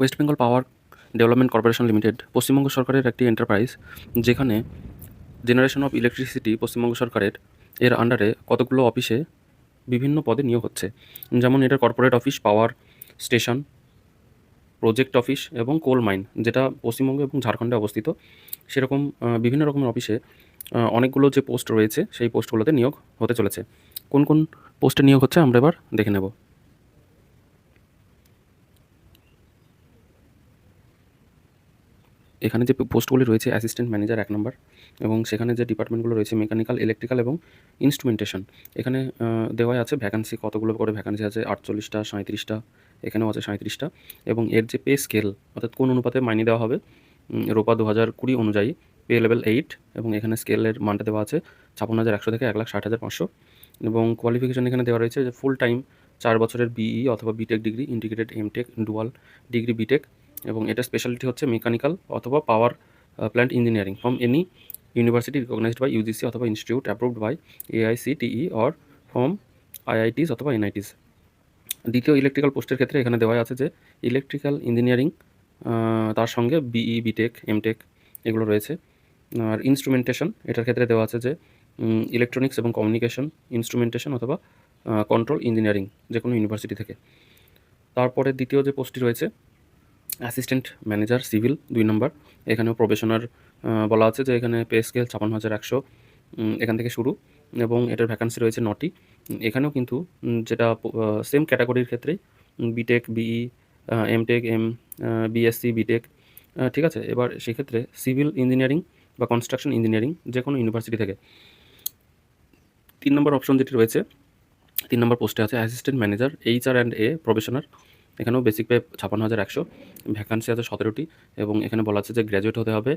West Bengal Power Development Corporation Limited Paschimbanga সরকারের একটি enterprise যেখানে জেনারেশন অফ ইলেকট্রিসিটি পশ্চিমবঙ্গ সরকারের, এর আন্ডারে কতগুলো অফিসে বিভিন্ন পদে নিয়োগ হচ্ছে। যেমন এটা corporate office power station project office এবং কোল মাইন যেটা পশ্চিমবঙ্গ এবং ঝাড়খণ্ডে অবস্থিত। সেরকম বিভিন্ন রকমের অফিসে অনেকগুলো যে পোস্ট রয়েছে, সেই পোস্টগুলোতে নিয়োগ হতে চলেছে। কোন কোন পোস্টে নিয়োগ হচ্ছে, আমরা এবার দেখে নেব। এখানে যে পোস্টগুলি রয়েছে অ্যাসিস্ট্যান্ট ম্যানেজার এক নম্বর, এবং সেখানে যে ডিপার্টমেন্টগুলো রয়েছে মেকানিক্যাল ইলেকট্রিক্যাল এবং ইনস্ট্রুমেন্টেশন এখানে দেওয়া আছে ভ্যাকান্সি কতগুলো করে ভ্যাকান্সি আছে, আটচল্লিশটা সাঁত্রিশটা এখানেও আছে সাঁত্রিশটা এবং এর যে পে স্কেল অর্থাৎ কোন অনুপাতে মাইনে দেওয়া হবে রোপা দু হাজার কুড়ি অনুযায়ী পে লেভেল এইট এবং এখানে স্কেলের মানটা দেওয়া আছে ছাপ্পান্ন হাজার একশো থেকে এক লাখ ষাট হাজার পাঁচশো, এবং কোয়ালিফিকেশন এখানে দেওয়া রয়েছে যে ফুল টাইম চার বছরের বিই অথবা BTech degree integrated MTech dual degree BTech এবং এটা স্পেশালিটি হচ্ছে মেকানিক্যাল অথবা power plant engineering from any university recognised by UGC অথবা institute approved by AICTE or from IITs অথবা এনআইটিস দ্বিতীয় ইলেকট্রিক্যাল পোস্টের ক্ষেত্রে এখানে দেওয়া আছে যে ইলেকট্রিক্যাল ইঞ্জিনিয়ারিং তার সঙ্গে বিই বিটেক এমটেক এগুলো রয়েছে। আর ইনস্ট্রুমেন্টেশন এটার ক্ষেত্রে দেওয়া আছে যে ইলেকট্রনিক্স এবং কমিউনিকেশন ইনস্ট্রুমেন্টেশন অথবা কন্ট্রোল ইঞ্জিনিয়ারিং যে কোনো ইউনিভার্সিটি থেকে। তারপরে দ্বিতীয় যে পোস্টটি রয়েছে অ্যাসিস্ট্যান্ট ম্যানেজার সিভিল দুই নম্বর এখানেও প্রবেশনার বলা আছে যে এখানে পে স্কেল ছাপান্ন হাজার একশো এখান থেকে শুরু। এবং এটার ভ্যাকান্সি রয়েছে নটি। এখানেও কিন্তু যেটা সেম ক্যাটাগরির ক্ষেত্রেই BTech BE MTech M BSc BTech ঠিক আছে? এবার সেক্ষেত্রে সিভিল ইঞ্জিনিয়ারিং বা কনস্ট্রাকশন ইঞ্জিনিয়ারিং যে কোনো ইউনিভার্সিটি থেকে। তিন নম্বর অপশন যেটি রয়েছে, তিন নম্বর পোস্টে আছে assistant manager HR and A probationer এখানেও বেসিক পে ছাপান্ন হাজার একশো। ভ্যাকান্সি আছে সতেরোটি এবং এখানে বলা আছে যে গ্র্যাজুয়েট হতে হবে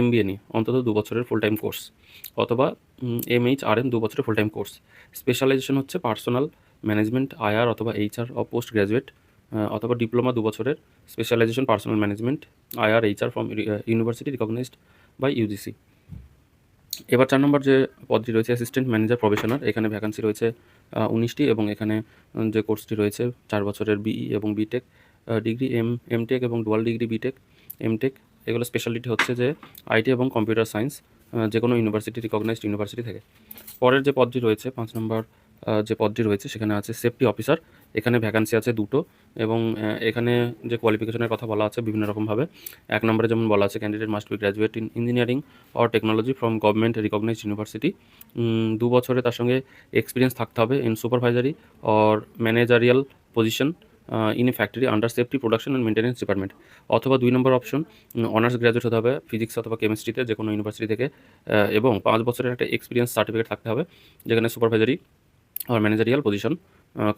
এম বিএ নিয়ে, অন্তত দু বছরের ফুল টাইম কোর্স অথবা এম এইচ আর এম দু বছরের ফুল টাইম কোর্স স্পেশালাইজেশন হচ্ছে পার্সোনাল ম্যানেজমেন্ট আইআর অথবা এইচআর পোস্ট গ্র্যাজুয়েট অথবা ডিপ্লোমা দু বছরের specialisation personal management IR HR from university recognised by UGC এবার চার নম্বর যে পদটি রয়েছে অ্যাসিস্ট্যান্ট ম্যানেজার প্রফেশনার এখানে ভ্যাকান্সি রয়েছে উনিশটি এবং এখানে যে কোর্সটি রয়েছে, চার বছরের বিই এবং বিটেক ডিগ্রি এম এমটেক এবং ডুয়াল ডিগ্রি বিটেক এমটেক এগুলো স্পেশালিটি হচ্ছে যে আইটি এবং কম্পিউটার সায়েন্স যে কোনো ইউনিভার্সিটি রিকগনাইজড ইউনিভার্সিটি থেকে। পরের যে পদটি রয়েছে, পাঁচ নম্বর যে পদটি রয়েছে, সেখানে আছে সেফটি অফিসার এখানে ভ্যাকান্সি আছে দুটো এবং এখানে যে কোয়ালিফিকেশনের কথা বলা আছে বিভিন্ন রকমভাবে এক নম্বরে যেমন বলা আছে candidate must be graduate in engineering or technology from government recognised university দু বছরে তার সঙ্গে এক্সপিরিয়েন্স থাকতে হবে in supervisory or managerial position in a factory under safety production and maintenance department অথবা দুই নম্বর অপশন অনার্স গ্র্যাজুয়েট হতে হবে ফিজিক্স অথবা কেমিস্ট্রিতে যে কোনো ইউনিভার্সিটি থেকে এবং পাঁচ বছরের একটা এক্সপিরিয়েন্স সার্টিফিকেট থাকতে হবে, যেখানে সুপারভাইজারি আর ম্যানেজারিয়াল পজিশন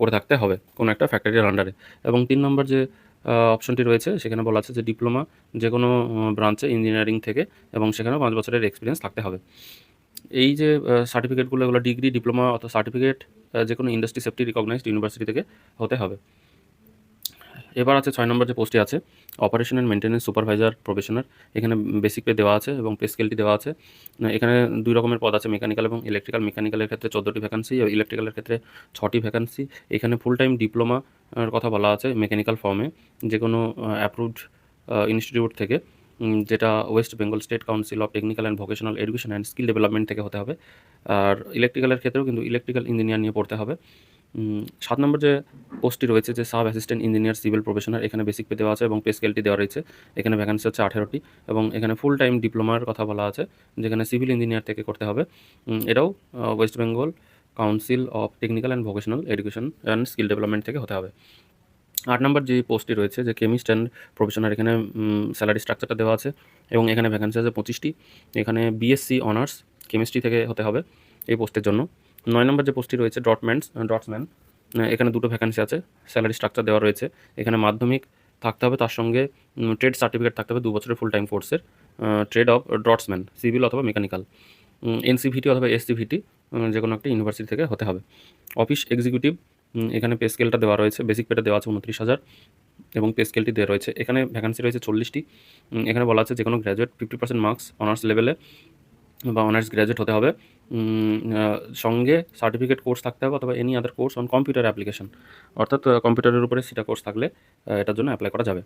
করে থাকতে হবে কোনো একটা ফ্যাক্টরির আন্ডারে এবং তিন নম্বর যে অপশনটি রয়েছে, সেখানে বলা আছে যে ডিপ্লোমা যে কোনো ব্রাঞ্চে ইঞ্জিনিয়ারিং থেকে এবং সেখানেও পাঁচ বছরের এক্সপিরিয়েন্স থাকতে হবে। এই যে সার্টিফিকেটগুলো এগুলো ডিগ্রি ডিপ্লোমা অথবা সার্টিফিকেট যে কোনো ইন্ডাস্ট্রি সেফটি রিকগনাইজড ইউনিভার্সিটি থেকে হতে হবে। এবার আছে ছয় নম্বর যে পোস্টে আছে operation and maintenance supervisor probationer এখানে বেসিক পে দেওয়া আছে এবং পে স্কেলটি দেওয়া আছে। এখানে দুই রকমের পদ আছে মেকানিক্যাল এবং ইলেকট্রিক্যাল মেকানিক্যালের ক্ষেত্রে চোদ্দোটি ভ্যাকান্সি ইলেকট্রিক্যালের ক্ষেত্রে ছটি ভ্যাকান্সি এখানে ফুল টাইম ডিপ্লোমা কথা বলা আছে মেকানিক্যাল ফর্মে যে কোনো অ্যাপ্রুভড ইনস্টিটিউট থেকে যেটা West Bengal State Council of Technical and Vocational Education and Skill Development থেকে হতে হবে। আর ইলেকট্রিক্যালের ক্ষেত্রেও কিন্তু ইলেকট্রিক্যাল ইঞ্জিনিয়ার নিয়ে পড়তে হবে। সাত নম্বর যে পোস্টটি রয়েছে যে sub assistant engineer, civil professional এখানে বেসিক পে দেওয়া আছে এবং পে স্কেলটি দেওয়া রয়েছে। এখানে ভ্যাকান্সি হচ্ছে আঠেরোটি এবং এখানে ফুল টাইম ডিপ্লোমার কথা বলা আছে, যেখানে সিভিল ইঞ্জিনিয়ার থেকে করতে হবে। এটাও West Bengal Council of Technical and Vocational Education and Skill Development থেকে হতে হবে। আট নম্বর যে পোস্টটি রয়েছে যে কেমিস্ট অ্যান্ড প্রফেশনাল এখানে স্যালারি স্ট্রাকচারটা দেওয়া আছে এবং এখানে ভ্যাকান্সি আছে পঁচিশটি। এখানে বিএসসি অনার্স কেমিস্ট্রি থেকে হতে হবে এই পোস্টের জন্য। নয় নম্বর যে পোস্টটি রয়েছে, ডটম্যান্স ডটসম্যান এখানে দুটো ভ্যাকান্সি আছে স্যালারি স্ট্রাকচার দেওয়া রয়েছে। এখানে মাধ্যমিক থাকতে হবে, তার সঙ্গে ট্রেড সার্টিফিকেট থাকতে হবে দু বছরের ফুল টাইম কোর্সের ট্রেড অফ ডটসম্যান সিভিল অথবা মেকানিক্যাল এনসিভিটি অথবা এসসিভিটি যে কোনো একটা ইউনিভার্সিটি থেকে হতে হবে। অফিস এক্সিকিউটিভ এখানে পে স্কেলটা দেওয়া রয়েছে বেসিক পেটা দেওয়া আছে উনত্রিশ হাজার, এবং পে স্কেলটি দেওয়া রয়েছে। এখানে ভ্যাকান্সি রয়েছে চল্লিশটি এখানে বলা আছে যে কোনো graduate fifty percent marks honours লেভেলে বা অনার্স গ্র্যাজুয়েট হতে হবে। সঙ্গে সার্টিফিকেট কোর্স থাকতে হবে অথবা any other course on computer application অর্থাৎ কম্পিউটারের উপরে সেটা কোর্স থাকলে এটার জন্য অ্যাপ্লাই করা যাবে।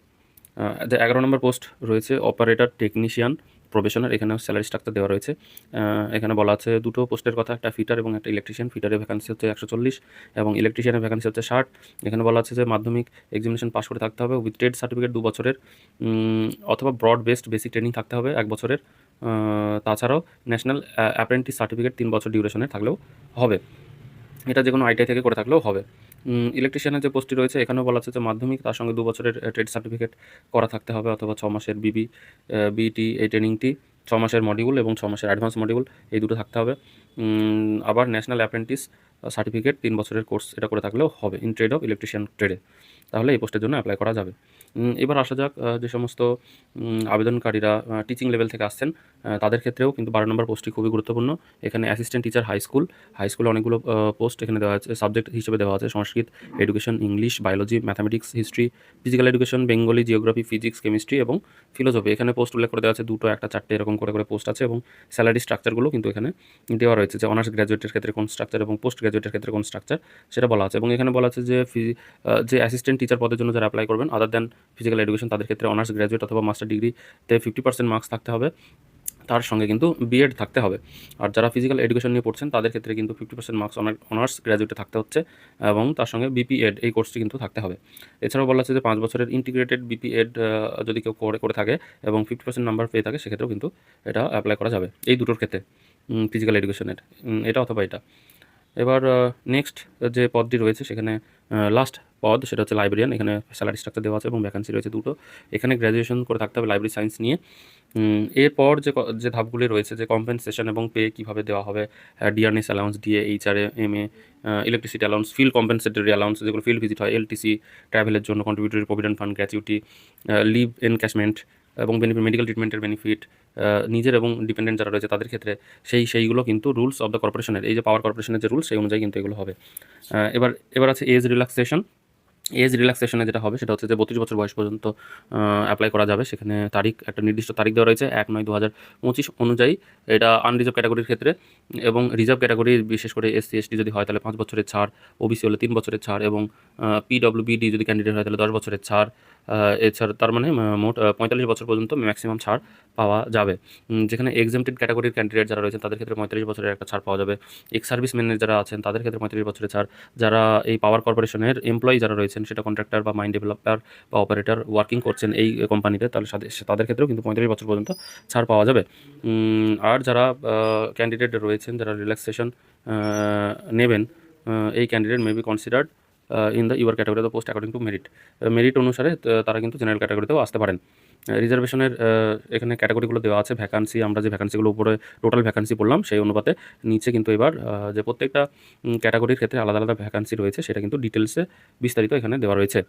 এগারো নম্বর পোস্ট রয়েছে অপারেটর টেকনিশিয়ান প্রবেশনার এখানে স্যালারি স্ট্রাকচার দেওয়া রয়েছে। এখানে বলা আছে দুটো পোস্টের কথা, একটা ফিটার এবং একটা ইলেকট্রিশিয়ান ফিটারের ভ্যাকান্সি হচ্ছে একশো চল্লিশ এবং ইলেকট্রিশিয়ানের ভ্যাকান্সি হচ্ছে ষাট। এখানে বলা আছে যে মাধ্যমিক এক্সামিনেশন পাস করে থাকতে হবে উইথ ট্রেড সার্টিফিকেট দু বছরের অথবা ব্রড বেসড বেসিক ট্রেনিং থাকতে হবে এক বছরের। তাছাড়াও ন্যাশনাল অ্যাপ্রেন্টিস সার্টিফিকেট তিন বছর ডিউরেশনের থাকলেও হবে। এটা যে কোনো আইটিআই থেকে করে থাকলেও হবে। ইলেকট্রিশিয়ানের যে পোস্টটি রয়েছে, এখানেও বলা আছে যে মাধ্যমিক, তার সঙ্গে দু বছরের ট্রেড সার্টিফিকেট করা থাকতে হবে, অথবা ছ মাসের বিবি বিটি এই ট্রেনিংটি ছ মাসের মডিউল এবং ছ মাসের অ্যাডভান্স মডিউল এই দুটো থাকতে হবে। আবার ন্যাশনাল অ্যাপ্রেন্টিস সার্টিফিকেট তিন বছরের কোর্স এটা করে থাকলেও হবে ইন ট্রেড অফ ইলেকট্রিশিয়ান ট্রেডে তাহলে এই পোস্টের জন্য অ্যাপ্লাই করা যাবে। এবার আসা যাক যে সমস্ত আবেদনকারীরা টিচিং লেভেল থেকে আসছেন তাদের ক্ষেত্রেও কিন্তু বারো নম্বর পোস্টটি খুবই গুরুত্বপূর্ণ। এখানে assistant teacher high school high স্কুলে অনেকগুলো পোস্ট এখানে দেওয়া আছে সাবজেক্ট হিসেবে দেওয়া আছে, Sanskrit education English biology mathematics history physical education Bengali geography physics chemistry এবং ফিলোসফি এখানে পোস্ট উল্লেখ করে দেওয়া আছে, দুটো, একটা, চারটে, এরকম করে করে পোস্ট আছে এবং স্যালারি স্ট্রাকচারগুলো কিন্তু এখানে দেওয়া রয়েছে, যে অনার্স গ্র্যাজুয়েটের ক্ষেত্রে কোন স্ট্রাকচার এবং পোস্ট গ্র্যাজুয়েটের ক্ষেত্রে কোন স্ট্রাকচার সেটা বলা আছে। এবং এখানে বলা আছে যে যে অ্যাসিস্ট্যান্ট টিচার পদের জন্য যারা অ্যাপ্লাই করবেন আদার দ্যান ফিজিক্যাল এডুকেশন তাদের ক্ষেত্রে অনার্স গ্র্যাজুয়েট অথবা মাস্টার ডিগ্রিতে ফিফটি পার্সেন্ট মার্কস থাকতে হবে। তার সঙ্গে কিন্তু বিএড থাকতে হবে। আর যারা ফিজিক্যাল এডুকেশন নিয়ে পড়ছেন, তাদের ক্ষেত্রে কিন্তু ফিফটি পার্সেন্ট মার্কস অনার্স গ্র্যাজুয়েটে থাকতে হচ্ছে এবং তার সঙ্গে বিপিএড এই কোর্সটি কিন্তু থাকতে হবে। এছাড়াও বলা আছে যে পাঁচ বছরের ইন্টিগ্রেটেড বিপিএড যদি কেউ করে করে থাকে এবং ফিফটি পার্সেন্ট নাম্বার পেয়ে থাকে, সেক্ষেত্রেও কিন্তু এটা অ্যাপ্লাই করা যাবে এই দুটোর ক্ষেত্রে ফিজিক্যাল এডুকেশনের এটা অথবা এটা। এবার নেক্সট যে পদটি রয়েছে, সেখানে লাস্ট পদ, সেটা হচ্ছে লাইব্রেরিয়ান এখানে স্যালারি স্ট্রাকচার দেওয়া আছে এবং ভ্যাকান্সি রয়েছে দুটো। এখানে গ্র্যাজুয়েশন করে থাকতে হবে লাইব্রেরি সায়েন্স নিয়ে। এরপর যে যে ধাপগুলি রয়েছে, যে কম্পেনসেশন এবং পে কীভাবে দেওয়া হবে DRS allowance DA HRA M A electricity allowance field compensatory allowance যেগুলো ফিল্ড ভিজিট হয় এলটিসি ট্রাভেলের জন্য contributory provident fund gratuity leave encashment এবং বেনিফিট মেডিকেল ট্রিটমেন্টের বেনিফিট নিজের এবং ডিপেন্ডেন্ট যারা রয়েছে তাদের ক্ষেত্রে সেই সেইগুলো কিন্তু রুলস অফ দ্য কর্পোরেশনের এই যে পাওয়ার কর্পোরেশনের যে রুলস সেই অনুযায়ী কিন্তু এগুলো হবে। এবার এবার আছে এজ রিল্যাক্সেশন এজ রিল্যাক্সেশনে যেটা হবে, সেটা হচ্ছে যে বত্রিশ বছর বয়স পর্যন্ত অ্যাপ্লাই করা যাবে। সেখানে তারিখ, একটা নির্দিষ্ট তারিখ দেওয়া রয়েছে, এক নয় দু হাজার পঁচিশ অনুযায়ী। এটা আনরিজার্ভ ক্যাটাগরির ক্ষেত্রে এবং রিজার্ভ ক্যাটাগরি বিশেষ করে এসসি এসটি যদি হয়, তাহলে পাঁচ বছরের ছাড় ওবিসি হলে তিন বছরের ছাড় এবং পিডব্লিউবিডি যদি ক্যান্ডিডেট হয়, তাহলে দশ বছরের ছাড়। এছাড়া তার মানে মোট পঁয়তাল্লিশ বছর পর্যন্ত ম্যাক্সিমাম ছাড় পাওয়া যাবে। যেখানে এক্সামটেড ক্যাটাগরির ক্যান্ডিডেট যারা রয়েছেন, তাদের ক্ষেত্রে পঁয়তাল্লিশ বছরের একটা ছাড় পাওয়া যাবে। এক্স সার্ভিস ম্যানের যারা আছেন, তাদের ক্ষেত্রে পঁয়তাল্লিশ বছরের ছাড়। যারা এই পাওয়ার কর্পোরেশনের এমপ্লয়ি যারা রয়েছেন, সেটা কন্ট্রাক্টর বা মাইন্ড ডেভেলপার বা অপারেটর ওয়ার্কিং করছেন এই কোম্পানিতে তাহলে তাদের ক্ষেত্রেও কিন্তু পঁয়তাল্লিশ বছর পর্যন্ত ছাড় পাওয়া যাবে। আর যারা ক্যান্ডিডেট রয়েছেন, যারা রিল্যাক্সেশন নেবেন এই candidate may be considered in the UR category the post according to merit merit অনুসারে তারা কিন্তু জেনারেল ক্যাটাগরিতেও আসতে পারেন। রিজার্ভেশনের এখানে ক্যাটাগরিগুলো দেওয়া আছে ভ্যাকান্সি আমরা যে ভ্যাকান্সিগুলো উপরে টোটাল ভ্যাকান্সি বললাম সেই অনুপাতে নিচে কিন্তু এবার যে প্রত্যেকটা ক্যাটাগরির ক্ষেত্রে আলাদা আলাদা ভ্যাকান্সি রয়েছে, সেটা কিন্তু ডিটেলসে বিস্তারিত এখানে দেওয়া রয়েছে।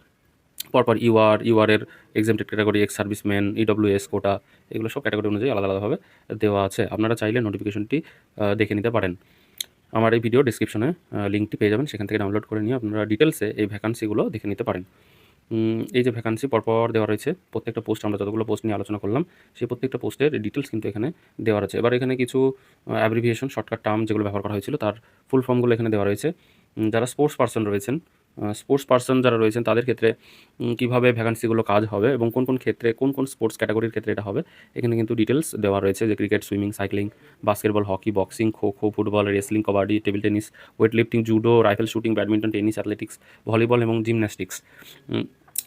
পরপর UR ইউআরের exempted category ex serviceman EWS quota এগুলো সব ক্যাটাগরি অনুযায়ী আলাদা আলাদাভাবে দেওয়া আছে। আপনারা চাইলে নোটিফিকেশনটি দেখে নিতে পারেন। আমার এই ভিডিও ডিসক্রিপশনে লিঙ্কটি পেয়ে যাবেন, সেখান থেকে ডাউনলোড করে নিয়ে আপনারা ডিটেলসে এই ভ্যাকান্সিগুলো দেখে নিতে পারেন। এই যে ভ্যাকান্সি পরপর দেওয়া রয়েছে, প্রত্যেকটা পোস্ট আমরা যতগুলো পোস্ট নিয়ে আলোচনা করলাম, সেই প্রত্যেকটা পোস্টের ডিটেলস কিন্তু এখানে দেওয়া রয়েছে। এবার এখানে কিছু অ্যাব্রিভিয়েশন শর্টকাট টার্ম যেগুলো ব্যবহার করা হয়েছিল, তার ফুল ফর্মগুলো এখানে দেওয়া রয়েছে। যারা স্পোর্টস পার্সন রয়েছেন স্পোর্টস পার্সন যারা রয়েছেন, তাদের ক্ষেত্রে কীভাবে ভ্যাকান্সিগুলো কাজ হবে এবং কোন কোন ক্ষেত্রে, কোন কোন স্পোর্টস ক্যাটাগরির ক্ষেত্রে এটা হবে, এখানে কিন্তু ডিটেলস দেওয়া রয়েছে যে cricket swimming cycling basketball hockey boxing kho kho football wrestling kabaddi table tennis weight lifting judo rifle shooting badminton tennis athletics volleyball এবং জিমন্যাস্টিক্স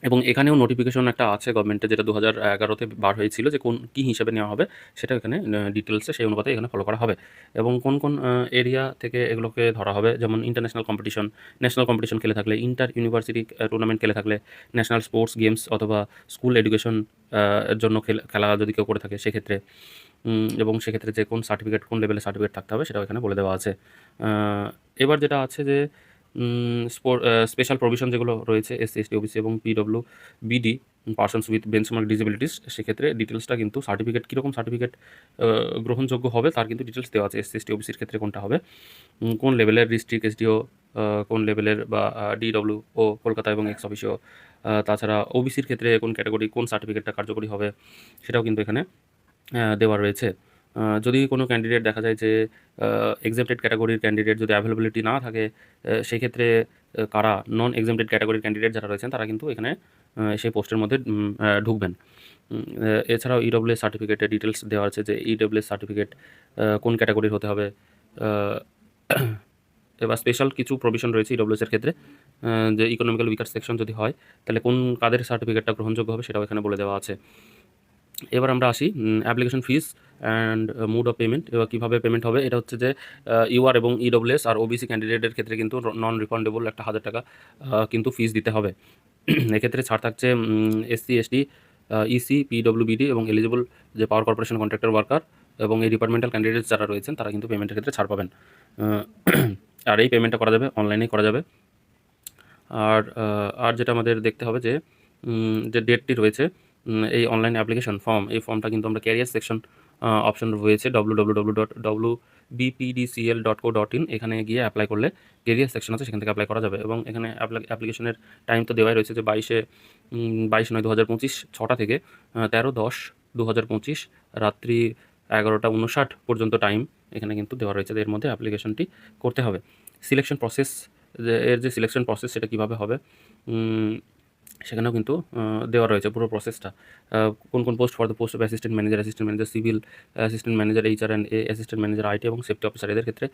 এবং এখানেও নোটিফিকেশন একটা আছে গভর্নমেন্টে যেটা দু হাজার এগারোতে বার হয়েছিল যে কোন, কী হিসাবে নেওয়া হবে, সেটা এখানে ডিটেলসে সেই অনুপাতে এখানে ফলো করা হবে। এবং কোন কোন এরিয়া থেকে এগুলোকে ধরা হবে, যেমন ইন্টারন্যাশনাল কম্পিটিশন ন্যাশনাল কম্পিটিশন খেলে থাকলে ইন্টার ইউনিভার্সিটি টুর্নামেন্ট খেলে থাকলে ন্যাশনাল স্পোর্টস গেমস অথবা স্কুল এডুকেশন এর জন্য খেলা যদি কেউ করে থাকে, সেক্ষেত্রে এবং সেক্ষেত্রে যে কোন সার্টিফিকেট কোন লেভেলের সার্টিফিকেট থাকতে হবে, সেটাও এখানে বলে দেওয়া আছে। এবার যেটা আছে যে স্পেশাল প্রভিশন যেগুলো রয়েছে এসসি এসটি ওবিসি এবং PW BD persons with benchmark disabilities সেক্ষেত্রে ডিটেলসটা কিন্তু সার্টিফিকেট কীরকম সার্টিফিকেট গ্রহণযোগ্য হবে, তার কিন্তু ডিটেলস দেওয়া আছে এসসি এসটি ওবিসির ক্ষেত্রে কোনটা হবে কোন লেভেলের ডিস্ট্রিক্ট এসডিও কোন লেভেলের বা ডিডব্লিউ ও কলকাতা এবং এক্স অফিসিও তাছাড়া ওবিসির ক্ষেত্রে কোন ক্যাটাগরি কোন সার্টিফিকেটটা কার্যকরী হবে, সেটাও কিন্তু এখানে দেওয়া রয়েছে। যদি কোনো ক্যান্ডিডেট দেখা যায় যে এক্সামটেড ক্যাটাগরির ক্যান্ডিডেট যদি অ্যাভেলেবিলিটি না থাকে আহ, সেই ক্ষেত্রে কারা নন এক্সামটেড ক্যাটাগরির ক্যান্ডিডেট যারা রয়েছেন তারা কিন্তু এখানে সেই পোস্টের মধ্যে ঢুকবেন। এছাড়াও ইডব্লিউএস সার্টিফিকেটের ডিটেলস দেওয়া আছে যে ইডব্লিউএস সার্টিফিকেট কোন ক্যাটাগরির হতে হবে। এবার স্পেশাল কিছু প্রভিশন রয়েছে ইডব্লিউএস এর ক্ষেত্রে যে ইকোনমিক্যাল উইকার সেকশন যদি হয় তাহলে কোন কাদের সার্টিফিকেটটা গ্রহণযোগ্য হবে সেটাও এখানে বলে দেওয়া আছে। এবার আমরা আসি application fees and mode of payment এবার কীভাবে পেমেন্ট হবে? এটা হচ্ছে যে ইউআর এবং ইডব্লিউএস আর ওবিসি ক্যান্ডিডেটের ক্ষেত্রে কিন্তু নন রিফান্ডেবল একটা হাজার টাকা কিন্তু ফিস দিতে হবে। এক্ষেত্রে ছাড় থাকছে এসসি এসটি ইসি পিডব্লিউবিডি এবং এলিজিবল যে পাওয়ার কর্পোরেশন কন্ট্রাক্টর ওয়ার্কার এবং এই ডিপার্টমেন্টাল ক্যান্ডিডেটস যারা রয়েছেন, তারা কিন্তু পেমেন্টের ক্ষেত্রে ছাড় পাবেন। আর এই পেমেন্টটা করা যাবে অনলাইনেই করা যাবে। আর আর যেটা আমাদের দেখতে হবে যে যে ডেটটি রয়েছে এই অনলাইন অ্যাপ্লিকেশন ফর্ম এই ফর্মটা কিন্তু আমরা ক্যারিয়ার সেকশন অপশন রয়েছে W W W dot W BPDCL dot co dot in এখানে গিয়ে অ্যাপ্লাই করলে কেরিয়ার সেকশন আছে, সেখান থেকে অ্যাপ্লাই করা যাবে এবং এখানে অ্যাপ্লিকেশনের টাইম তো দেওয়াই রয়েছে যে বাইশে বাইশ নয় দু হাজার পঁচিশ, ছটা থেকে তেরো দশ দু হাজার পঁচিশ, রাত্রি এগারোটা উনষাট পর্যন্ত টাইম এখানে কিন্তু দেওয়া রয়েছে এর মধ্যে অ্যাপ্লিকেশনটি করতে হবে। সিলেকশন প্রসেস এর যে সিলেকশন প্রসেস সেটা কীভাবে হবে? সেখানেও কিন্তু দেওয়া রয়েছে পুরো প্রসেসটা কোন কোন post for the post of assistant manager assistant manager civil assistant manager HR and A assistant manager IT এবং সেফটি অফিসার এদের ক্ষেত্রে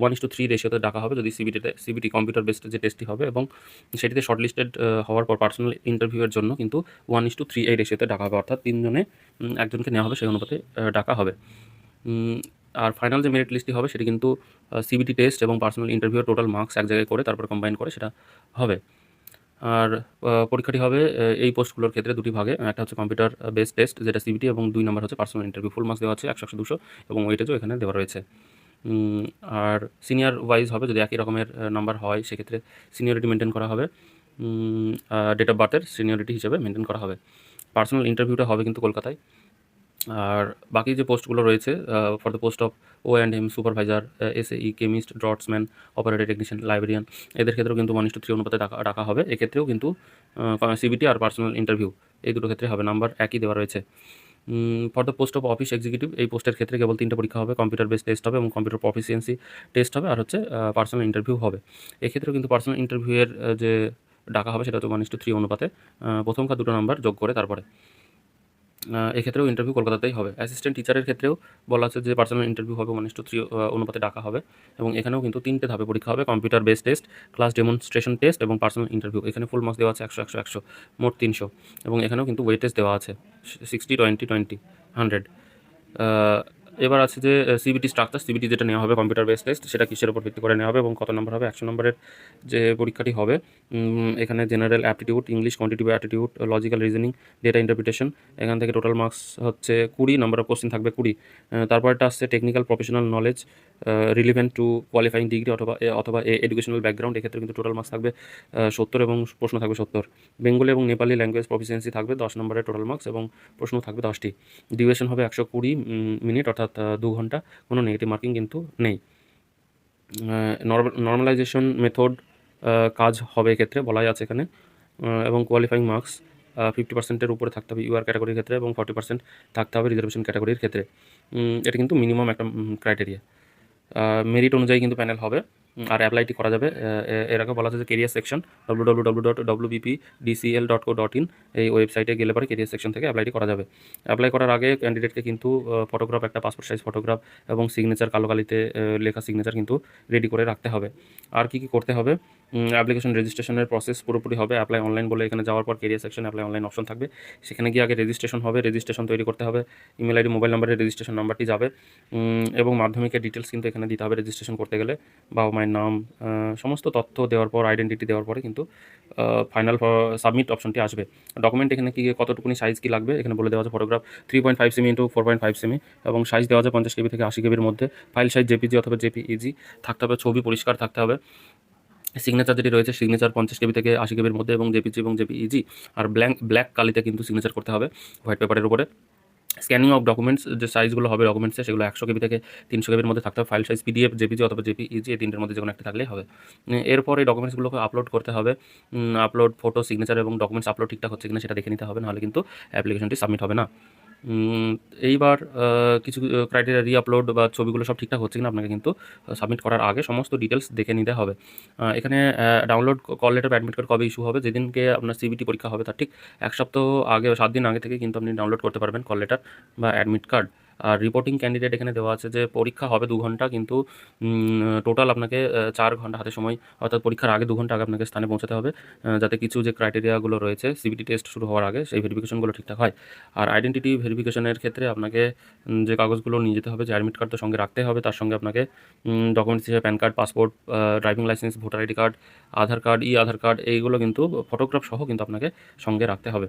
ওয়ান ইস টু থ্রি রেশিওতে ডাকা হবে যদি সিবিটিতে সিবিটি কম্পিউটার বেসড যে টেস্টটি হবে এবং সেটিতে শর্টলিস্টেড হওয়ার পর পার্সোনাল ইন্টারভিউয়ের জন্য কিন্তু ওয়ান ইস টু থ্রি এই রেশিওতে ডাকা হবে। অর্থাৎ তিনজনে একজনকে নেওয়া হবে সেই অনুপাতে ডাকা হবে। আর ফাইনাল যে মেরিট লিস্টটি হবে সেটি কিন্তু সিবিটি টেস্ট এবং পার্সোনাল ইন্টারভিউ টোটাল মার্কস এক জায়গায় করে তারপর কম্বাইন করে সেটা হবে। আর পরীক্ষাটি হবে এই পোস্টগুলোর ক্ষেত্রে দুটি ভাগে। একটা হচ্ছে কম্পিউটার বেস টেস্ট যেটা সিবিটি এবং দুই নম্বর হচ্ছে পার্সোনাল ইন্টারভিউ ফুল মার্কস দেওয়া আছে একশো একশো দুশো, এবং ওয়েটেজও এখানে দেওয়া রয়েছে। আর সিনিয়র ওয়াইজ হবে, যদি একই রকমের নাম্বার হয়, সেক্ষেত্রে সিনিয়রিটি মেনটেন করা হবে। ডেট অফ বার্থের সিনিয়রিটি হিসেবে মেনটেন করা হবে। পার্সোনাল ইন্টারভিউটা হবে কিন্তু কলকাতায়। আর বাকি যে পোস্টগুলো রয়েছে for the post of O and M supervisor S E chemist draughtsman operator technician librarian এদের ক্ষেত্রেও কিন্তু ওয়ান ইস টু থ্রি অনুপাতে ডাকা হবে। এক্ষেত্রেও কিন্তু সিবিটি আর পার্সোনাল ইন্টারভিউ এই দুটো ক্ষেত্রে হবে। নাম্বার একই দেওয়া রয়েছে। For the post of office executive এই পোস্টের ক্ষেত্রে কেবল তিনটে পরীক্ষা হবে। কম্পিউটার বেস টেস্ট হবে এবং কম্পিউটার প্রফিসিয়েন্সি টেস্ট হবে। আর হচ্ছে পার্সোনাল ইন্টারভিউ হবে। এক্ষেত্রেও কিন্তু পার্সোনাল ইন্টারভিউয়ের যে ডাকা হবে, সেটা হচ্ছে ওয়ান ইস টু থ্রি অনুপাতে। প্রথমকার দুটো নাম্বার যোগ করে তারপরে। এক্ষেত্রেও ইন্টারভিউ কলকাতাতেই হবে। অ্যাসিস্ট্যান্ট টিচারের ক্ষেত্রেও বলা আছে যে পার্সোনাল ইন্টারভিউ হবে মানে টু থ্রি অনুপাতে ডাকা হবে। এবং এখানেও কিন্তু তিনটে ধাপে পরীক্ষা হবে computer base test class demonstration test এবং পার্সোনাল ইন্টারভিউ এখানে ফুল মার্কস দেওয়া আছে একশো একশো একশো, মোট তিনশো। এবং এখানেও কিন্তু ওয়েটেজ দেওয়া আছে সিক্সটি টোয়েন্টি টোয়েন্টি হান্ড্রেড এবার আছে যে সিবিটি স্ট্রাকচার সিবিটি যেটা নেওয়া হবে কম্পিউটার বেস টেস্ট সেটা কিসের উপর ভিত্তি করে নেওয়া হবে এবং কত নম্বর হবে, একশো নম্বরের যে পরীক্ষাটি হবে এখানে general aptitude English quantitative attitude logical reasoning data interpretation এখান থেকে টোটাল মার্কস হচ্ছে কুড়ি নাম্বার অফ কোশ্চেন থাকবে কুড়ি। তারপরটা আসছে technical professional knowledge relevant to qualifying degree অথবা অথবা এডুকেশনাল ব্যাকগ্রাউন্ড এক্ষেত্রে কিন্তু টোটাল মার্কস থাকবে সত্তর এবং প্রশ্ন থাকবে সত্তর। বেঙ্গলি এবং নেপালি ল্যাঙ্গুয়েজ প্রফিসিয়েন্সি থাকবে দশ নম্বরের টোটাল মার্কস এবং প্রশ্ন থাকবে দশটি। ডিউরেশন হবে একশো কুড়ি মিনিট অর্থাৎ আহ, দু ঘণ্টা কোনো নেগেটিভ মার্কিং কিন্তু নেই। নর্মালাইজেশন মেথড কাজ হবে এক্ষেত্রে বলাই আছে এখানে। এবং কোয়ালিফাইং মার্কস ফিফটি পার্সেন্টের উপরে থাকতে হবে ইউআর ক্যাটাগরির ক্ষেত্রে এবং ফর্টি পার্সেন্ট থাকতে হবে রিজার্ভেশন ক্যাটাগরির ক্ষেত্রে। এটা কিন্তু মিনিমাম একটা ক্রাইটেরিয়া মেরিট অনুযায়ী কিন্তু প্যানেল হবে। আর অ্যাপ্লাইটি করা যাবে। এর আগে বলা যে career section W dot dot dot in এই ওয়েবসাইটে গেলে পরে কেরিয়ার সেকশন থেকে অ্যাপ্লাইটি করা যাবে। অ্যাপ্লাই করার আগে ক্যান্ডিডেটকে কিন্তু ফটোগ্রাফ একটা পাসপোর্ট সাইজ ফটোগ্রাফ এবং সিগনেচার কালো কালিতে লেখা সিগনেচার কিন্তু রেডি করে রাখতে হবে। আর কি কি করতে হবে? অ্যাপ্লিকেশন রেজিস্ট্রেশনের প্রসেস পুরোপুরি হবে। অ্যাপ্লাই অনলাইন বলে এখানে যাওয়ার পর career section apply online option থাকবে। সেখানে গিয়ে আগে রেজিস্ট্রেশন হবে। রেজিস্ট্রেশন তৈরি করতে হবে। ইমেল আইডি মোবাইল নাম্বারে রেজিস্ট্রেশন নাম্বারটি যাবে। এবং মাধ্যমিকের ডিটেলস কিন্তু এখানে দিতে হবে রেজিস্ট্রেশন করতে গেলে। বাবা মায়ের নাম সমস্ত তথ্য দেওয়ার পর আইডেন্টিটি দেওয়ার পরে কিন্তু ফাইনাল সাবমিট অপশনটি আসবে। ডকুমেন্ট এখানে কি, কতটুকুনি সাইজ কি লাগবে? এখানে বলে দেওয়া আছে ফটোগ্রাফ থ্রি পয়েন্ট ফাইভ সেমি ইন্টু ফোর পয়েন্ট ফাইভ সেমি এবং সাইজ দেওয়া আছে পঞ্চাশ কেবি থেকে আশি কেবির মধ্যে। ফাইল সাইজ জেপিজি অথবা জেপিইজি থাকতে হবে, ছবি পরিষ্কার থাকতে হবে। সিগনেচার যেটি রয়েছে সিগনেচার পঞ্চাশ কেবি থেকে আশি কেবির মধ্যে এবং জেপিজি এবং জেপিইজি আর ব্ল্যাঙ্ক ব্ল্যাক কালিতে কিন্তু সিগনেচার করতে হবে হোয়াইট পেপারের উপরে। স্ক্যানিং অফ ডকুমেন্টস যে সাইজগুলো হবে ডকুমেন্টসে সেগুলো একশো কেবি থেকে তিনশো কেবির মধ্যে থাকতে হবে। ফাইল সাইজ পিডিএফ জেপিজি অথবা জেপিইজি এই তিনটের মধ্যে যে কোনো একটা থাকলেই হবে। এরপর এই ডকুমেন্টসগুলোকে আপলোড করতে হবে। আপলোড ফটো সিগনেচার এবং ডকুমেন্টস আপলোড ঠিকঠাক হচ্ছে কিনা সেটা দেখে নিতে হবে, নাহলে কিন্তু অ্যাপ্লিকেশনটি সাবমিট হবে না। এইবার কিছু ক্রাইটেরিয়া রিআপলোড বা ছবিগুলো সব ঠিকঠাক হচ্ছে কিনা আপনাকে কিন্তু সাবমিট করার আগে সমস্ত ডিটেলস দেখে নিতে হবে। এখানে download call letter admit card কবে ইস্যু হবে, যেদিনকে আপনার সিবিটি পরীক্ষা হবে তার ঠিক এক সপ্তাহ আগে সাত দিন আগে থেকে কিন্তু আপনি ডাউনলোড করতে পারবেন কল লেটার বা অ্যাডমিট কার্ড আর রিপোর্টিং ক্যান্ডিডেট এখানে দেওয়া আছে যে পরীক্ষা হবে দু ঘণ্টা, কিন্তু টোটাল আপনাকে চার ঘণ্টা হাতে সময়, অর্থাৎ পরীক্ষার আগে দু ঘণ্টা আগে আপনাকে স্থানে পৌঁছাতে হবে যাতে কিছু যে ক্রাইটেরিয়াগুলো রয়েছে সিবিটি টেস্ট শুরু হওয়ার আগে সেই ভেরিফিকেশনগুলো ঠিকঠাক হয়। আর আইডেন্টিটি ভেরিফিকেশনের ক্ষেত্রে আপনাকে যে কাগজগুলো নিয়ে যেতে হবে, যে অ্যাডমিট কার্ড তো সঙ্গে রাখতে হবে, তার সঙ্গে আপনাকে ডকুমেন্টস হিসেবে PAN card passport driving licence voter ID card Aadhaar card e Aadhaar card এইগুলো কিন্তু ফটোগ্রাফ সহ কিন্তু আপনাকে সঙ্গে রাখতে হবে।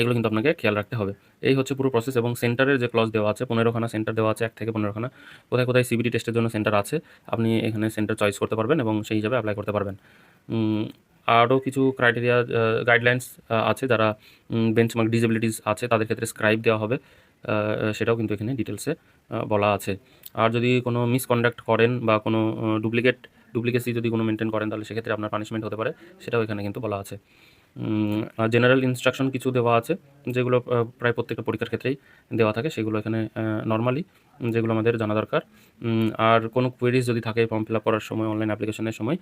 এগুলো কিন্তু আপনাকে খেয়াল রাখতে হবে। এই হচ্ছে পুরো প্রসেস এবং সেন্টারের যে ক্লজ দেওয়া আছে, পনেরোখানা সেন্টার দেওয়া আছে, এক থেকে পনেরোখানা। কোথায় কোথায় সিবিটি টেস্টের জন্য সেন্টার আছে, আপনি এখানে সেন্টার চয়েস করতে পারবেন এবং সেই হিসাবে অ্যাপ্লাই করতে পারবেন। আরও কিছু ক্রাইটেরিয়া গাইডলাইন্স আছে যারা বেঞ্চমার্ক ডিসেবিলিটিস আছে, তাদের ক্ষেত্রে স্ক্রাইব দেওয়া হবে। সেটাও কিন্তু এখানে ডিটেলসে বলা আছে। আর যদি কোনো মিসকন্ডাক্ট করেন বা কোনো ডুপ্লিকেট ডুপ্লিকেসি যদি কোনো মেনটেন করেন, তাহলে সেক্ষেত্রে আপনার পানিশমেন্ট হতে পারে, সেটাও এখানে কিন্তু বলা আছে। জেনারেল ইনস্ট্রাকশন কিছু দেওয়া আছে, যেগুলো প্রায় প্রত্যেকটা পরীক্ষার ক্ষেত্রেই দেওয়া থাকে, সেগুলো এখানে নর্মালি যেগুলো আমাদের জানা দরকার। আর কোনো কোয়েরিজ যদি থাকে ফর্ম ফিল আপ করার সময় অনলাইন অ্যাপ্লিকেশনের সময়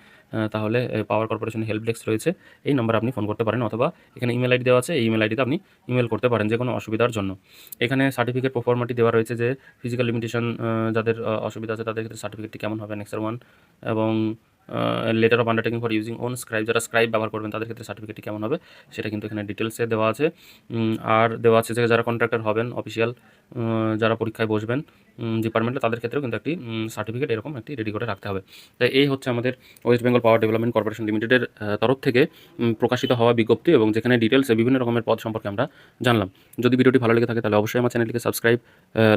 তাহলে পাওয়ার কর্পোরেশন হেল্প ডেস্ক রয়েছে। এই নাম্বারে আপনি ফোন করতে পারেন, অথবা এখানে ইমেল আইডি দেওয়া আছে, এই ইমেল আইডিতে আপনি ইমেল করতে পারেন যে কোনো অসুবিধার জন্য। এখানে সার্টিফিকেট পারফরমাটি দেওয়া রয়েছে যে ফিজিক্যাল লিমিটেশন যাদের অসুবিধা আছে, তাদের ক্ষেত্রে সার্টিফিকেটটি কেমন হবে নেক্সট ওয়ান এবং letter of undertaking for using own scribe যারা স্ক্রাইব ব্যবহার করবেন, তাদের ক্ষেত্রে সার্টিফিকেটটি কেমন হবে, সেটা কিন্তু এখানে ডিটেলসে দেওয়া আছে। আর দেওয়া আছে যে যারা কন্ট্রাক্টর হবেন অফিসিয়াল যারা পরীক্ষায় বসবেন ডিপার্টমেন্টে তাদের ক্ষেত্রেও কিন্তু একটি সার্টিফিকেট এরকম একটি রেডি করে রাখতে হবে। তাই এই হচ্ছে আমাদের West Bengal power development corporation লিমিটেডের তরফ থেকে প্রকাশিত হওয়া বিজ্ঞপ্তি এবং যেখানে ডিটেলসে বিভিন্ন রকমের পদ সম্পর্কে আমরা জানলাম। যদি ভিডিওটি ভালো লেগে থাকে, তাহলে অবশ্যই আমার চ্যানেলটিকে সাবস্ক্রাইব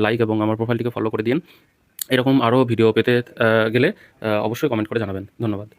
লাইক এবং আমার প্রোফাইলটিকে ফলো করে দিন। এরকম আরও ভিডিও পেতে গেলে অবশ্যই কমেন্ট করে জানাবেন। ধন্যবাদ।